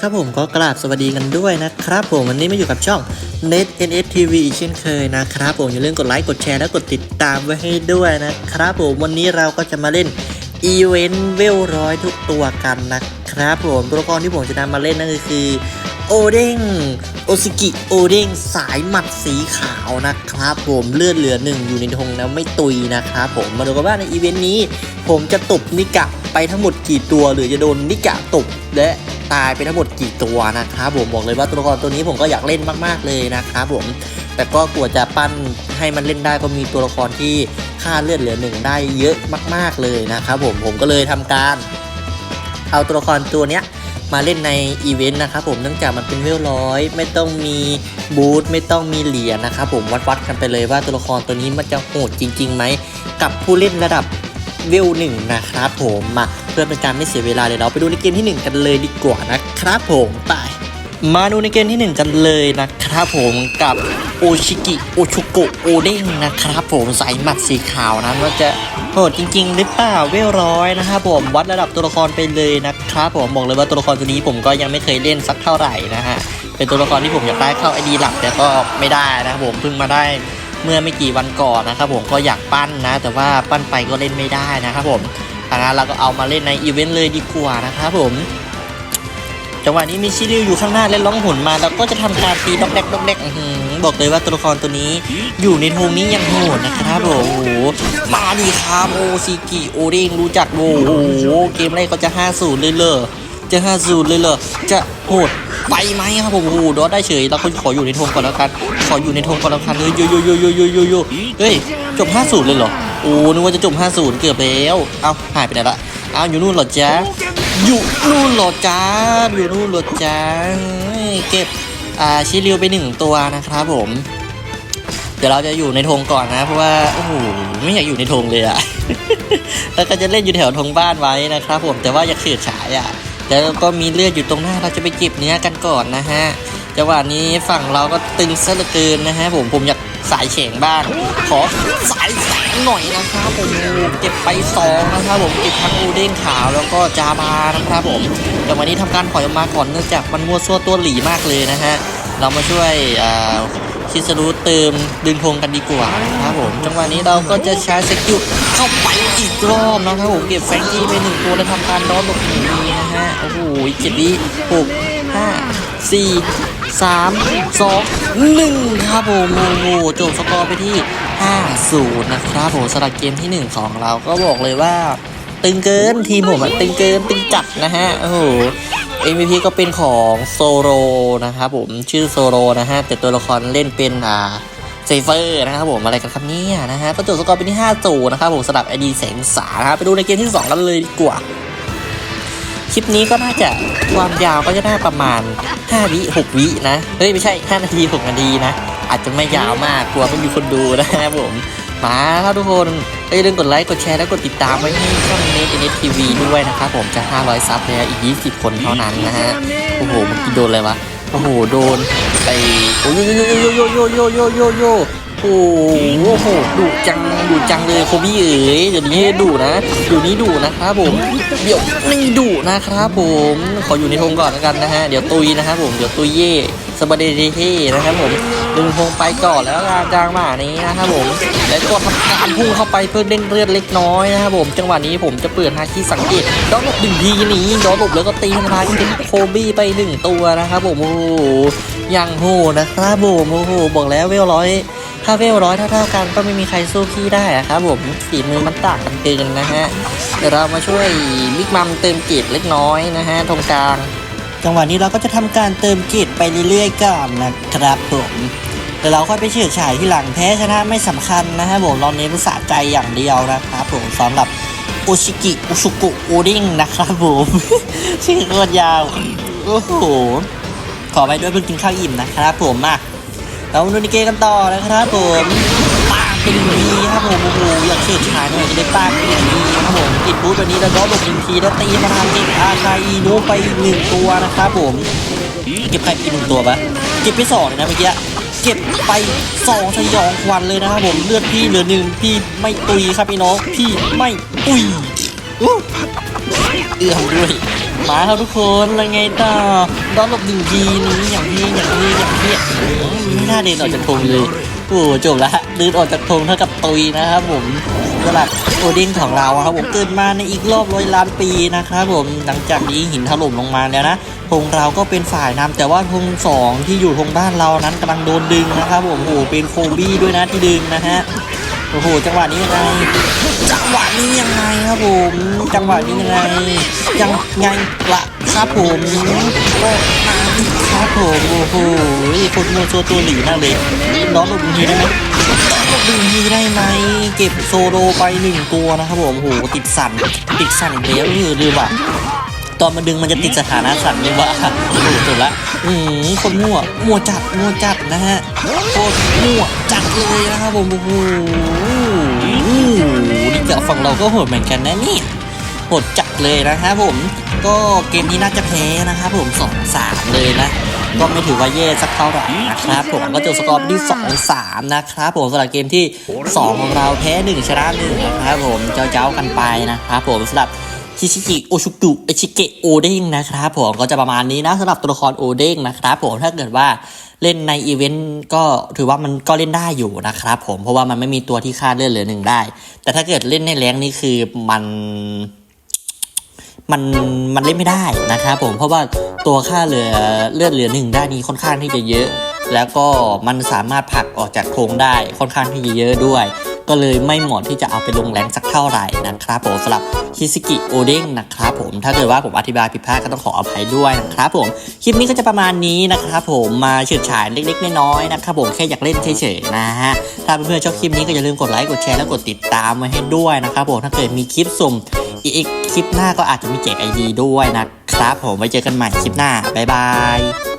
ครับผมก็กราบสวัสดีกันด้วยนะครับผมวันนี้มาอยู่กับช่อง Net NS TV อีกเช่นเคยนะครับผมอย่าลืมกดไลค์กดแชร์และกดติดตามไว้ให้ด้วยนะครับผมวันนี้เราก็จะมาเล่นอีเวนต์เวลร้อยทุกตัวกันนะครับผมตัวละครที่ผมจะนำมาเล่นนั่นก็คือโอเด้งโอซิกิโอเด้งสายหมัดสีขาวนะครับผมเลือดเหลือหนึ่งอยู่ในธงแล้วไม่ตุยนะครับผมมาดูกันว่าในอีเวนต์นี้ ผมจะตบนิกะไปทั้งหมดกี่ตัว หรือจะโดนนิกะตบและ ตายไปทั้งหมดกี่ตัวนะครับผมบอกเลยว่าตัวละครตัวนี้ผมก็อยากเล่นมากๆเลยนะครับผมแต่ก็กลัวจะปั้นให้มันเล่นได้ก็มีตัวละครที่ค่าเลือดเหลือหนึ่งได้เยอะมาก ๆเลยนะครับผมผมก็เลยทำการเอาตัวละครตัวเนี้ยมาเล่นในอีเวนต์นะครับผมเนื่องจากมันเป็นเวลร้อยไม่ต้องมีบูธไม่ต้องมีเหรียญนะครับผมวัดๆกันไปเลยว่าตัวละครตัวนี้มันจะโหดจริงๆไหมกับผู้เล่นระดับ เวลหนึ่งนะครับผมมาเพื่อเป็นการไม่เสียเวลาเลยเราไปดูในเกมที่หนึ่งกันเลยดีกว่านะครับผมไปมาดูในเกมที่ 1 กันเลยนะครับผมกับโอชิกิโอชุโกโอเด้งนะครับผมสายหมัดสีขาวนั้นว่าจะโหดจริง ๆ หรือเปล่าเวลร้อยนะครับผมวัดระดับตัวละครไปเลยนะครับผมบอกเลยว่าตัวละครตัวนี้ผมก็ยังไม่เคยเล่นสักเท่าไหร่นะฮะเป็นตัวละครที่ผมอยากได้เข้าไอดีหลักแต่ก็ไม่ได้นะครับผมเพิ่งมาได้ เมื่อไม่กี่วันก่อนนะครับผมก็อยากปั้นนะ แต่ว่าปั้นไปก็เล่นไม่ได้นะครับผมทางนั้นเราก็เอามาเล่นในอีเวนต์เลยดีกว่านะครับผมจังหวะนี้มีชิริวอยู่ข้างหน้าและล่องหุ่นมาแล้วก็จะทำการตีดอกแดกดอกแดกบอกเลยว่าตัวละครตัวนี้อยู่ในธงนี้ยังโหดนะครับโอ้โหมาดีครับโอซิกิโอเด้งรู้จักโอ้โหเกมแรกก็จะ50เลยเลย จะ50เลยเลยจะโหดไปไหมครับผมโอ้โหดอได้เฉยเราก็ขออยู่ในธงก่อนแล้วกันขออยู่ในธงก่อนแล้วกันเฮ้ยโยโยโยโยโยโยโยเฮ้ยจบ50เลยเหรอโอ้นึกว่าจะจบ50เกือบแล้วเอาหายไปไหนละเอาอยู่นู่นหรอจ๊ะอยู่นู่นหรอจ้าอยู่นู่นหรอจ้าเก็บอ่าชิริวไปหนึ่งตัวนะครับผมเดี๋ยวเราจะอยู่ในธงก่อนนะ เพราะว่าโอ้โหไม่อยากอยู่ในธงเลยอะแล้วก็จะเล่นอยู่แถวธงบ้านไว้นะครับผมแต่ว่าอยากเฉิดฉายอะ แล้วก็มีเลือดอยู่ตรงหน้าเราจะไปเก็บเนื้อกันก่อนนะฮะจังหวะนี้ฝั่งเราก็ตึงซะเหลือเกินนะฮะผมผมอยากสายเฉงบ้าง ขอสายแสงหน่อยนะครับผมเก็บไปสองนะครับผมเก็บทั้งอูเด้งขาวแล้วก็จาบานะครับผมจังหวะนี้ทำการถอยออกมาก่อนเนื่องจากมันมัวซั่วตัวหลีมากเลยนะฮะเรามาช่วยอ่า ชิสรุเติมดึงธงกันดีกว่านะครับผมจังหวะนี้เราก็จะใช้สกิลเข้าไปอีกรอบนะครับผมเก็บแฟงกี้ไปหนึ่งตัวแล้วทำการดอสหลบหนีนะฮะโอ้โหเจ็ดวิหกห้าสี่สามสองหนึ่งครับผมโอ้โหจบสกอร์ไปที่ห้าศูนย์นะครับผมสำหรับเกมที่หนึ่งของเราก็บอกเลยว่า ตึงเกินทีมผมอะตึงเกินตึงจัดนะฮะโอ้โห MVP ก็เป็นของโซโรนะครับผมชื่อโซโรนะฮะแต่ตัวละครเล่นเป็นอ่าเซเฟอร์นะครับผมอะไรกันครับเนี่ยนะฮะก็จบสกอร์เป็นที่5จูนะครับผมสำหรับไอดีแสงสานะครับไปดูในเกมที่ 2 กันเลยดีกว่า คลิปนี้ก็น่าจะความยาวก็จะน่าประมาณ 5 วิ 6 วินะ เฮ้ย ไม่ใช่ 5 นาที 6 นาทีนะ อาจจะไม่ยาวมากกลัวไม่มีคนดูนะครับผม มาครับทุกคนอย่าลืมกดไลค์ กดแชร์ แล้วกดติดตามไว้ที่ช่องเน็ตเน็ตทีวีด้วยนะครับผมจะ 500 ซับแล้วอีก 20 คนเท่านั้นนะฮะ โอ้โหมื่อกี้โดนอะไรวะ โอ้โห โดนไอ้โอ้ยโยโยโยโยโยโยโยโยโอ้โหดุจังดุจังเลยโคบี้เอ๋ยเดี๋ยวนี้ดุนะเดี๋ยวนี้ดุนะครับผมเดี๋ยวนี่ดุนะครับผมขออยู่ในธงก่อนแล้วกันนะฮะเดี๋ยวตุยนะครับผมเดี๋ยวตุยเย่สบายดีเท่นะครับผม ดึงธงไปก่อนแล้วการจางหมานี้นะครับผม แล้วก็ทำการพุ่งเข้าไปเพื่อเด้งเลือดเล็กน้อยนะครับผม จังหวะนี้ผมจะเปิดฮาคิสังเกตย้อนหลบหนึ่งทีนี้ย้อนหลบแล้วก็ตีธรรมดาที่เป็นโคบี้ไปหนึ่งตัวนะครับผมโอ้โหยังโหนะครับผมโอ้โหบอกแล้วเวลร้อยถ้าเวลร้อยเท่าๆกันก็ไม่มีใครสู้พี่ได้อะครับผมฝีมือมันต่างกันเกินนะฮะเดี๋ยวเรามาช่วยบิ๊กมัมเติมเกรดเล็กน้อยนะฮะตรงกลาง จังหวะนี้เราก็จะทำการเติมกรดไปเรื่อยๆก่อนนะครับผมเดี๋ยวเราค่อยไปเฉื่อยฉายที่หลังแพ้ชนะไม่สำคัญนะฮะผมเราเน้นภาษาใจอย่างเดียวนะครับผมสำหรับโอชิกิอุชุกุโอดิงนะครับผมชื่อโคตรยาวโอ้โหขอไปด้วยเพิ่งกินข้าวอิ่มนะครับผมมาเรามาดูในเกกันต่อนะครับผม กเป็นดีครับผมโอ้โหอยากเฉิดฉายหน่อยจะได้ปากเป็นดีครับผมติดบูธตัวนี้แล้วก็หลบหนึ่งทีแล้วตีมาทางเก็บอาคาอีโนไปหนึ่งตัวนะครับผมเก็บใครไปอีกหนึ่งตัวปะเก็บไปสองเลยนะเมื่อกี้เก็บไปสองสยองควันเลยนะครับผมเลือดพี่เหลือหนึ่งพี่ไม่ตุยครับพี่น้องพี่ไม่ตุยอู้เอื้อมด้วยมาครับทุกคนแล้วไงต่อดอนหลบหนึ่งทีนี้อย่างนี้อย่างนี้อย่างนี้ไม่น่าเดินออกจากธงเลย โอ้จบละเดินออกจากธงเท่ากับตุยนะครับผมสำหรับโอดินของเราครับผมเกิดมาในอีกรอบร้อยล้านปีนะครับผมหลังจากนี้หินถล่มลงมาแล้วนะธงเราก็เป็นฝ่ายนำแต่ว่าธงสองที่อยู่ธงบ้านเรานั้นกำลังโดนดึงนะครับผมโอ้โหเป็นโคบี้ด้วยนะที่ดึงนะฮะโอ้โหจังหวะนี้ยังไงจังหวะนี้ยังไงครับผมจังหวะนี้ยังไงยังไงละครับผมโอ้มา ครับผมโอ้โหคนโมโซตัวหลีมากเลยน้องหลบหนึ่งทีได้ไหมหลบหนึ่งทีได้ไหมเก็บโซโลไปหนึ่งตัวนะครับผมโอ้โหติดสั่นติดสั่นอีกแล้วนี่ลืมอะตอนมันดึงมันจะติดสถานะสั่นนี่วะโอ้โหสุดละอืมคนมั่วมั่วจัดมั่วจัดนะฮะโคตรมั่วจัดเลยนะครับผมโอ้โหนี่กับฝั่งเราก็โหดเหมือนกันนะนี่โหดจัดเลยนะครับผม ก็เกมนี้น่าจะแพ้นะครับผมสองสามเลยนะก็ไม่ถือว่าแย่สักเท่าไหร่นะครับผมก็จบสกอร์ที่สองสามนะครับผมสำหรับเกมที่สองของเราแพ้หนึ่งชนะหนึ่งนะครับผมเจ้าเจ้าๆกันไปนะครับผมสำหรับชิชิกิโอชุกุเอชิเกะโอเด้งนะครับผมก็จะประมาณนี้นะสำหรับตัวละครโอเด้งนะครับผมถ้าเกิดว่าเล่นในอีเวนต์ก็ถือว่ามันก็เล่นได้อยู่นะครับผมเพราะว่ามันไม่มีตัวที่ค่าเลือดเหลือหนึ่งได้ แต่ถ้าเกิดเล่นในแรงนี่คือมัน มันมันเล่นไม่ได้นะครับผมเพราะว่าตัวค่าเหลือเลือดเหลือหนึ่งได้นี้ค่อนข้างที่จะเยอะ แล้วก็มันสามารถผลักออกจากโครงได้ค่อนข้างที่จะเยอะด้วย ก็เลยไม่เหมาะที่จะเอาไปลงแรงสักเท่าไหร่นะครับผมสำหรับคิสกิโอเด้งนะครับผมถ้าเกิดว่าผมอธิบายผิดพลาดก็ต้องขออภัยด้วยนะครับผมคลิปนี้ก็จะประมาณนี้นะครับผมมาเฉิดฉายเล็กๆน้อยๆนะครับผมแค่อยากเล่นเฉยๆนะฮะถ้าเพื่อนๆชอบคลิปนี้ก็อย่าลืมกดไลค์กดแชร์และกดติดตามไว้ให้ด้วยนะครับผมถ้าเกิดมีคลิปสุ่ม อีกคลิปหน้าก็อาจจะมีแจกไอดีด้วยนะครับ ผมไว้เจอกันใหม่คลิปหน้าบ๊ายบาย